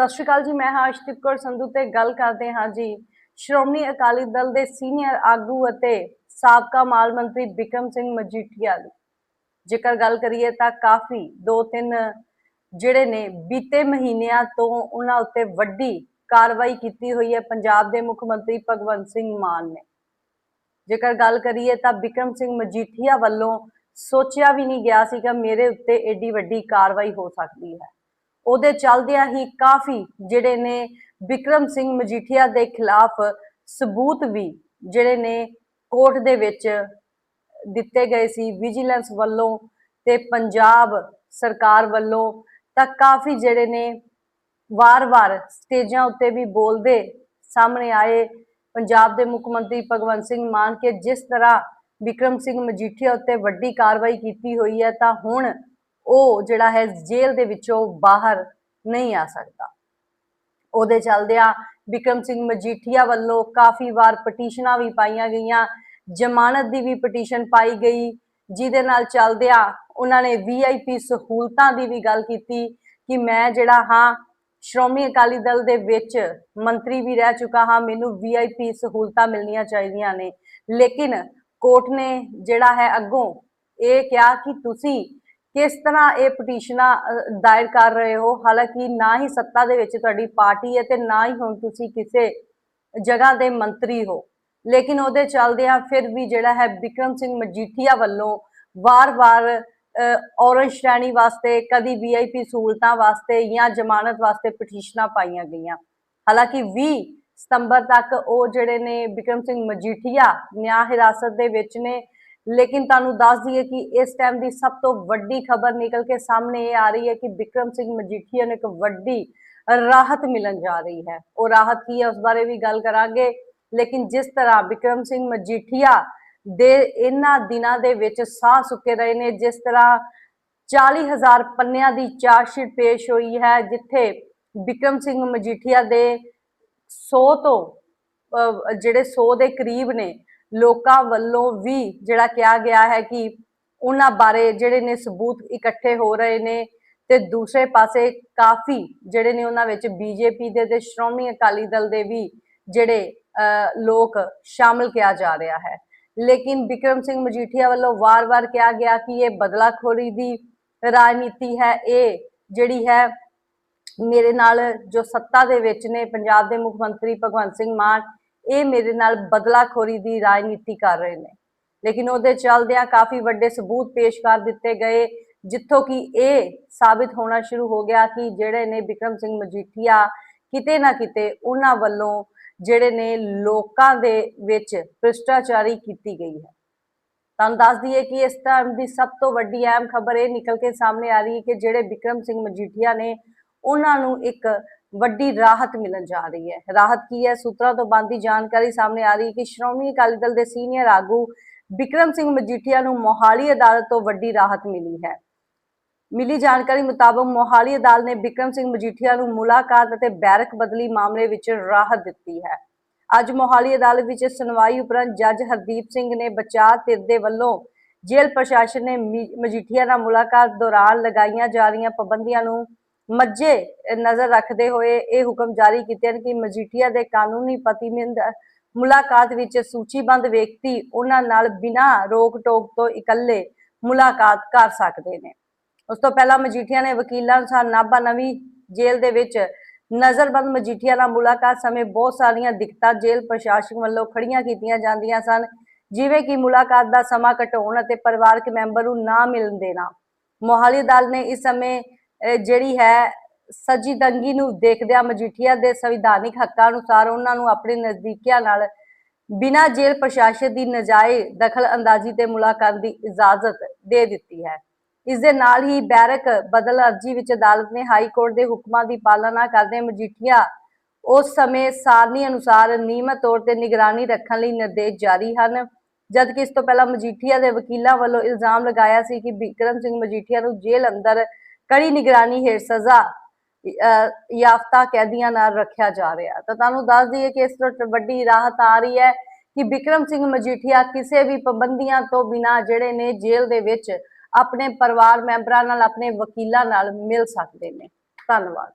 ਸਤਿ ਸ਼੍ਰੀ ਅਕਾਲ ਜੀ, ਮੈਂ ਹਾਂ ਅਸ਼ਦੀਪ ਕੌਰ ਸੰਧੂ ਤੇ ਗੱਲ ਕਰਦੇ ਹਾਂ ਜੀ। ਸ਼੍ਰੋਮਣੀ ਅਕਾਲੀ ਦਲ ਦੇ ਸੀਨੀਅਰ ਆਗੂ ਅਤੇ ਸਾਬਕਾ ਮਾਲ ਮੰਤਰੀ ਬਿਕਰਮ ਸਿੰਘ ਮਜੀਠੀਆ ਦੀ। ਜੇਕਰ ਗੱਲ ਕਰੀਏ ਤਾਂ ਕਾਫੀ ਦੋ ਤਿੰਨ ਜਿਹੜੇ ਨੇ, ਬੀਤੇ ਮਹੀਨਿਆਂ ਤੋਂ ਉਹਨਾਂ ਉੱਤੇ ਵੱਡੀ ਕਾਰਵਾਈ ਕੀਤੀ ਹੋਈ ਹੈ ਪੰਜਾਬ ਦੇ ਮੁੱਖ ਮੰਤਰੀ ਭਗਵੰਤ ਸਿੰਘ ਮਾਨ ਨੇ। ਜੇਕਰ ਗੱਲ ਕਰੀਏ ਤਾਂ ਬਿਕਰਮ ਸਿੰਘ ਮਜੀਠੀਆ ਵੱਲੋਂ ਸੋਚਿਆ ਵੀ ਨਹੀਂ ਗਿਆ ਸੀਗਾ ਮੇਰੇ ਉੱਤੇ ਏਡੀ ਵੱਡੀ ਕਾਰਵਾਈ ਹੋ ਸਕਦੀ ਹੈ। ਉਹਦੇ ਚੱਲਦਿਆਂ ਹੀ ਕਾਫੀ ਜਿਹੜੇ ਨੇ ਵਿਕਰਮ ਸਿੰਘ ਮਜੀਠੀਆ ਦੇ ਖਿਲਾਫ ਸਬੂਤ ਵੀ ਜਿਹੜੇ ਨੇ ਕੋਰਟ ਦੇ ਵਿੱਚ ਦਿੱਤੇ ਗਏ ਸੀ ਵਿਜੀਲੈਂਸ ਵੱਲੋਂ ਤੇ ਪੰਜਾਬ ਸਰਕਾਰ ਵੱਲੋਂ, ਤਾਂ ਕਾਫੀ ਜਿਹੜੇ ਨੇ ਵਾਰ-ਵਾਰ ਸਟੇਜਾਂ ਉੱਤੇ ਵੀ ਬੋਲਦੇ ਸਾਹਮਣੇ ਆਏ। ਪੰਜਾਬ ਦੇ ਮੁੱਖ ਮੰਤਰੀ ਭਗਵੰਤ ਸਿੰਘ ਮਾਨ ਕੇ ਜਿਸ ਤਰ੍ਹਾਂ ਵਿਕਰਮ ਸਿੰਘ ਮਜੀਠੀਆ ਉੱਤੇ ਵੱਡੀ ਕਾਰਵਾਈ ਕੀਤੀ ਹੋਈ ਹੈ, ਤਾਂ ਹੁਣ ਉਹ ਜਿਹੜਾ ਹੈ ਜੇਲ੍ਹ ਦੇ ਵਿੱਚੋਂ ਬਾਹਰ ਨਹੀਂ ਆ ਸਕਦਾ। ਉਹਦੇ ਚੱਲਦਿਆਂ ਵਿਕਰਮ ਸਿੰਘ ਮਜੀਠੀਆ ਵੱਲੋਂ ਕਾਫੀ ਵਾਰ ਪਟੀਸ਼ਨਾਂ ਵੀ ਪਾਈਆਂ ਗਈਆਂ, ਜ਼ਮਾਨਤ ਦੀ ਵੀ ਪਟੀਸ਼ਨ ਪਾਈ ਗਈ, ਜਿਹਦੇ ਨਾਲ ਚੱਲਦਿਆਂ ਉਹਨਾਂ ਨੇ ਵੀਆਈਪੀ ਸਹੂਲਤਾਂ ਦੀ ਵੀ ਗੱਲ ਕੀਤੀ ਕਿ ਮੈਂ ਜਿਹੜਾ ਹਾਂ ਸ਼੍ਰੋਮਣੀ ਅਕਾਲੀ ਦਲ ਦੇ ਵਿੱਚ ਮੰਤਰੀ ਵੀ ਰਹਿ ਚੁੱਕਾ ਹਾਂ, ਮੈਨੂੰ ਵੀਆਈਪੀ ਸਹੂਲਤਾਂ ਮਿਲਣੀਆਂ ਚਾਹੀਦੀਆਂ ਨੇ। ਲੇਕਿਨ ਕੋਰਟ ਨੇ ਜਿਹੜਾ ਹੈ ਅੱਗੋਂ ਇਹ ਕਿਹਾ ਕਿ ਤੁਸੀਂ ਕਿਸ ਤਰ੍ਹਾਂ ਇਹ ਪਟੀਸ਼ਨਾਂ ਦਾਇਰ ਕਰ ਰਹੇ ਹੋ? ਹਾਲਾਂਕਿ ਨਾ ਹੀ ਸੱਤਾ ਦੇ ਵਿੱਚ ਤੁਹਾਡੀ ਪਾਰਟੀ ਹੈ ਤੇ ਨਾ ਹੀ ਹੁਣ ਤੁਸੀਂ ਕਿਸੇ ਜਗ੍ਹਾ ਦੇ ਮੰਤਰੀ ਹੋ। ਲੇਕਿਨ ਉਹਦੇ ਚੱਲਦਿਆਂ ਫਿਰ ਵੀ ਜਿਹੜਾ ਹੈ ਵਿਕਰਮ ਸਿੰਘ ਮਜੀਠੀਆ ਵੱਲੋਂ ਵਾਰ-ਵਾਰ ਔਰੰਜ ਸ਼੍ਰੇਣੀ ਵਾਸਤੇ, ਕਦੀ ਵੀਆਈਪੀ ਸਹੂਲਤਾਂ ਵਾਸਤੇ ਜਾਂ ਜ਼ਮਾਨਤ ਵਾਸਤੇ ਪਟੀਸ਼ਨਾਂ ਪਾਈਆਂ ਗਈਆਂ। ਹਾਲਾਂਕਿ 20 ਸਤੰਬਰ ਤੱਕ ਉਹ ਜਿਹੜੇ ਨੇ ਵਿਕਰਮ ਸਿੰਘ ਮਜੀਠੀਆ, ਨਿਆਂ ਹਿਰਾਸਤ ਦੇ ਵਿੱਚ ਨੇ ਲੇਕਿਨ ਤੁਹਾਨੂੰ ਦੱਸ ਦਈਏ ਕਿ ਇਸ ਟਾਈਮ ਦੀ ਸਭ ਤੋਂ ਵੱਡੀ ਖਬਰ ਨਿਕਲ ਕੇ ਸਾਹਮਣੇ ਇਹ ਆ ਰਹੀ ਹੈ ਕਿ ਵਿਕਰਮ ਸਿੰਘ ਮਜੀਠੀਆ ਨੂੰ ਇੱਕ ਵੱਡੀ ਰਾਹਤ ਮਿਲਣ ਜਾ ਰਹੀ ਹੈ। ਉਹ ਰਾਹਤ ਕੀ ਹੈ ਉਸ ਬਾਰੇ ਵੀ ਗੱਲ ਕਰਾਂਗੇ। ਲੇਕਿਨ ਜਿਸ ਤਰ੍ਹਾਂ ਵਿਕਰਮ ਸਿੰਘ ਮਜੀਠੀਆ ਦੇ ਇਹਨਾਂ ਦਿਨਾਂ ਦੇ ਵਿੱਚ ਸਾਹ ਸੁੱਕੇ ਰਹੇ ਨੇ ਜਿਸ ਤਰ੍ਹਾਂ 40000 ਪੰਨਿਆਂ ਦੀ ਚਾਰਜਸ਼ੀਟ ਪੇਸ਼ ਹੋਈ ਹੈ ਜਿੱਥੇ ਵਿਕਰਮ ਸਿੰਘ ਮਜੀਠੀਆ ਦੇ 100 ਤੋਂ ਅਹ, ਜਿਹੜੇ 100 ਦੇ ਕਰੀਬ ਨੇ ਲੋਕਾਂ ਵੱਲੋਂ ਵੀ ਜਿਹੜਾ ਕਿਹਾ ਗਿਆ ਹੈ ਕਿ ਉਹਨਾਂ ਬਾਰੇ ਜਿਹੜੇ ਨੇ ਸਬੂਤ ਇਕੱਠੇ ਹੋ ਰਹੇ ਨੇ ਤੇ ਦੂਸਰੇ ਪਾਸੇ ਕਾਫੀ ਜਿਹੜੇ ਨੇ ਉਹਨਾਂ ਵਿੱਚ ਬੀਜੇਪੀ ਦੇ ਤੇ ਸ਼੍ਰੋਮਣੀ ਅਕਾਲੀ ਦਲ ਦੇ ਵੀ ਜਿਹੜੇ ਲੋਕ ਸ਼ਾਮਲ ਕਿਹਾ ਜਾ ਰਿਹਾ ਹੈ। ਲੇਕਿਨ ਵਿਕਰਮ ਸਿੰਘ ਮਜੀਠੀਆ ਵੱਲੋਂ ਵਾਰ-ਵਾਰ ਕਿਹਾ ਗਿਆ ਕਿ ਇਹ ਬਦਲਾਖੋਰੀ ਦੀ ਰਾਜਨੀਤੀ ਹੈ, ਇਹ ਜਿਹੜੀ ਹੈ ਮੇਰੇ ਨਾਲ ਜੋ ਸੱਤਾ ਦੇ ਵਿੱਚ ਨੇ, ਪੰਜਾਬ ਦੇ ਮੁੱਖ ਮੰਤਰੀ ਭਗਵੰਤ ਸਿੰਘ ਮਾਨ ਇਹ ਮੇਰੇ ਨਾਲ ਬਦਲਾਖੋਰੀ ਦੀ ਰਾਜਨੀਤੀ ਕਰ ਰਹੇ ਨੇ। ਲੇਕਿਨ ਉਹਦੇ ਚੱਲਦਿਆਂ ਕਾਫੀ ਵੱਡੇ ਸਬੂਤ ਪੇਸ਼ ਕਰ ਦਿੱਤੇ ਗਏ, ਜਿੱਥੋਂ ਕਿ ਇਹ ਸਾਬਿਤ ਹੋਣਾ ਸ਼ੁਰੂ ਹੋ ਗਿਆ ਕਿ ਜਿਹੜੇ ਨੇ ਵਿਕਰਮ ਸਿੰਘ ਮਜੀਠੀਆ ਕਿਤੇ ਨਾ ਕਿਤੇ ਉਹਨਾਂ ਵੱਲੋਂ ਜਿਹੜੇ ਨੇ ਲੋਕਾਂ ਦੇ ਵਿੱਚ ਭ੍ਰਿਸ਼ਟਾਚਾਰੀ ਕੀਤੀ ਗਈ ਹੈ। ਤੁਹਾਨੂੰ ਦੱਸ ਦਈਏ ਕਿ ਇਸ ਟਾਈਮ ਦੀ ਸਭ ਤੋਂ ਵੱਡੀ ਅਹਿਮ ਖਬਰ ਇਹ ਨਿਕਲ ਕੇ ਸਾਹਮਣੇ ਆ ਰਹੀ ਹੈ ਕਿ ਜਿਹੜੇ ਵਿਕਰਮ ਸਿੰਘ ਮਜੀਠੀਆ ਨੇ, ਉਹਨਾਂ ਨੂੰ ਇੱਕ ਵੱਡੀ ਰਾਹਤ ਮਿਲਣ ਜਾ ਰਹੀ ਹੈ। ਰਾਹਤ ਕੀ ਹੈ? ਸੂਤਰਾਂ ਤੋਂ ਬੰਦੀ ਜਾਣਕਾਰੀ ਸਾਹਮਣੇ ਆ ਰਹੀ ਹੈ ਕਿ ਸ਼੍ਰੋਮਣੀ ਅਕਾਲੀ ਦਲ ਦੇ ਸੀਨੀਅਰ ਆਗੂ ਵਿਕਰਮ ਸਿੰਘ ਮਜੀਠੀਆ ਨੂੰ ਮੋਹਾਲੀ ਅਦਾਲਤ ਤੋਂ ਵੱਡੀ ਰਾਹਤ ਮਿਲੀ ਹੈ। ਮਿਲੀ ਜਾਣਕਾਰੀ ਮੁਤਾਬਕ ਮੋਹਾਲੀ ਅਦਾਲਤ ਨੇ ਵਿਕਰਮ ਸਿੰਘ ਮਜੀਠੀਆ ਨੂੰ ਮੁਲਾਕਾਤ ਅਤੇ ਬੈਰਕ ਬਦਲੀ ਮਾਮਲੇ ਵਿੱਚ ਰਾਹਤ ਦਿੱਤੀ ਹੈ। ਅੱਜ ਮੋਹਾਲੀ ਅਦਾਲਤ ਵਿੱਚ ਸੁਣਵਾਈ ਉਪਰੰਤ ਜੱਜ ਹਰਦੀਪ ਸਿੰਘ ਨੇ ਬਚਾਅ ਧਿਰ ਦੇ ਵੱਲੋਂ ਜੇਲ੍ਹ ਪ੍ਰਸ਼ਾਸਨ ਨੇ ਮਜੀਠੀਆ ਨਾਲ ਮੁਲਾਕਾਤ ਦੌਰਾਨ ਲਗਾਈਆਂ ਜਾ ਰਹੀਆਂ ਪਾਬੰਦੀਆਂ ਨੂੰ ਮੱਝੇ ਨਜ਼ਰ ਰੱਖਦੇ ਹੋਏ ਇਹ ਹੁਕਮ ਜਾਰੀ ਕੀਤੇ ਹਨ ਕਿ ਮਜੀਠੀਆ ਦੇ ਕਾਨੂੰਨੀ ਪਤੀਮਿੰਦ ਮੁਲਾਕਾਤ ਵਿੱਚ ਸੂਚੀਬੱਧ ਵਿਅਕਤੀ ਉਹਨਾਂ ਨਾਲ ਬਿਨਾਂ ਰੋਕ ਟੋਕ ਤੋਂ ਇਕੱਲੇ ਮੁਲਾਕਾਤ ਕਰ ਸਕਦੇ ਨੇ। ਉਸ ਤੋਂ ਪਹਿਲਾਂ ਮਜੀਠੀਆ ਨੇ ਵਕੀਲਾਂ ਅਨੁਸਾਰ ਨਾਭਾ ਨਵੀਂ ਜੇਲ੍ਹ ਦੇ ਵਿੱਚ ਨਜ਼ਰਬੰਦ ਮਜੀਠੀਆ ਨਾਲ ਮੁਲਾਕਾਤ ਸਮੇਂ ਬਹੁਤ ਸਾਰੀਆਂ ਦਿੱਕਤਾਂ ਜੇਲ੍ਹ ਪ੍ਰਸ਼ਾਸਨ ਵੱਲੋਂ ਖੜੀਆਂ ਕੀਤੀਆਂ ਜਾਂਦੀਆਂ ਸਨ, ਜਿਵੇਂ ਕਿ ਮੁਲਾਕਾਤ ਦਾ ਸਮਾਂ ਘਟਾਉਣ ਅਤੇ ਪਰਿਵਾਰਕ ਮੈਂਬਰ ਨੂੰ ਨਾ ਮਿਲਣ ਦੇਣਾ। ਮੋਹਾਲੀ ਅਦਾਲਤ ਨੇ ਇਸ ਸਮੇਂ ਜਿਹੜੀ ਹੈ ਸੱਜੀ ਦੰਗੀ ਨੂੰ ਦੇਖਦਿਆਂ ਮਜੀਠੀਆ ਦੇ ਸੰਵਿਧਾਨਿਕ ਹੱਕਾਂ ਅਨੁਸਾਰ ਉਹਨਾਂ ਨੂੰ ਆਪਣੇ ਨਜ਼ਦੀਕੀਆਂ ਨਾਲ ਬਿਨਾਂ ਜੇਲ੍ਹ ਪ੍ਰਸ਼ਾਸਨ ਦੀ ਨਜਾਇਜ਼ ਦਖਲ ਅੰਦਾਜ਼ੀ ਤੇ ਮੁਲਾਕਾਤ ਦੀ ਇਜਾਜ਼ਤ ਦੇ ਦਿੱਤੀ ਹੈ। ਇਸ ਦੇ ਨਾਲ ਹੀ ਬੈਰਕ ਬਦਲ ਅਰਜੀ ਵਿੱਚ ਅਦਾਲਤ ਨੇ ਹਾਈ ਕੋਰਟ ਦੇ ਹੁਕਮਾਂ ਦੀ ਪਾਲਣਾ ਕਰਦੇ ਮਜੀਠੀਆ ਉਸ ਸਮੇਂ ਸਾਰਨੀ ਅਨੁਸਾਰ ਨਿਯਮਤ ਤੌਰ ਤੇ ਨਿਗਰਾਨੀ ਰੱਖਣ ਲਈ ਨਿਰਦੇਸ਼ ਜਾਰੀ ਹਨ। ਜਦਕਿ ਇਸ ਤੋਂ ਪਹਿਲਾਂ ਮਜੀਠੀਆ ਦੇ ਵਕੀਲਾਂ ਵੱਲੋਂ ਇਲਜ਼ਾਮ ਲਗਾਇਆ ਸੀ ਕਿ ਬਿਕਰਮ ਸਿੰਘ ਮਜੀਠੀਆ ਨੂੰ ਜੇਲ੍ਹ ਅੰਦਰ ਕੜੀ ਨਿਗਰਾਨੀ ਹੇਠ ਸਜ਼ਾ ਅਹ, ਯਾਫਤਾ ਕੈਦੀਆਂ ਨਾਲ ਰੱਖਿਆ ਜਾ ਰਿਹਾ। ਤਾਂ ਤੁਹਾਨੂੰ ਦੱਸ ਦਈਏ ਕਿ ਇਸ ਤੋਂ ਵੱਡੀ ਰਾਹਤ ਆ ਰਹੀ ਹੈ ਕਿ ਵਿਕਰਮ ਸਿੰਘ ਮਜੀਠੀਆ ਕਿਸੇ ਵੀ ਪਾਬੰਦੀਆਂ ਤੋਂ ਬਿਨਾਂ ਜਿਹੜੇ ਨੇ ਜੇਲ੍ਹ ਦੇ ਵਿੱਚ ਆਪਣੇ ਪਰਿਵਾਰ ਮੈਂਬਰਾਂ ਨਾਲ ਆਪਣੇ ਵਕੀਲਾਂ ਨਾਲ ਮਿਲ ਸਕਦੇ ਨੇ। ਧੰਨਵਾਦ।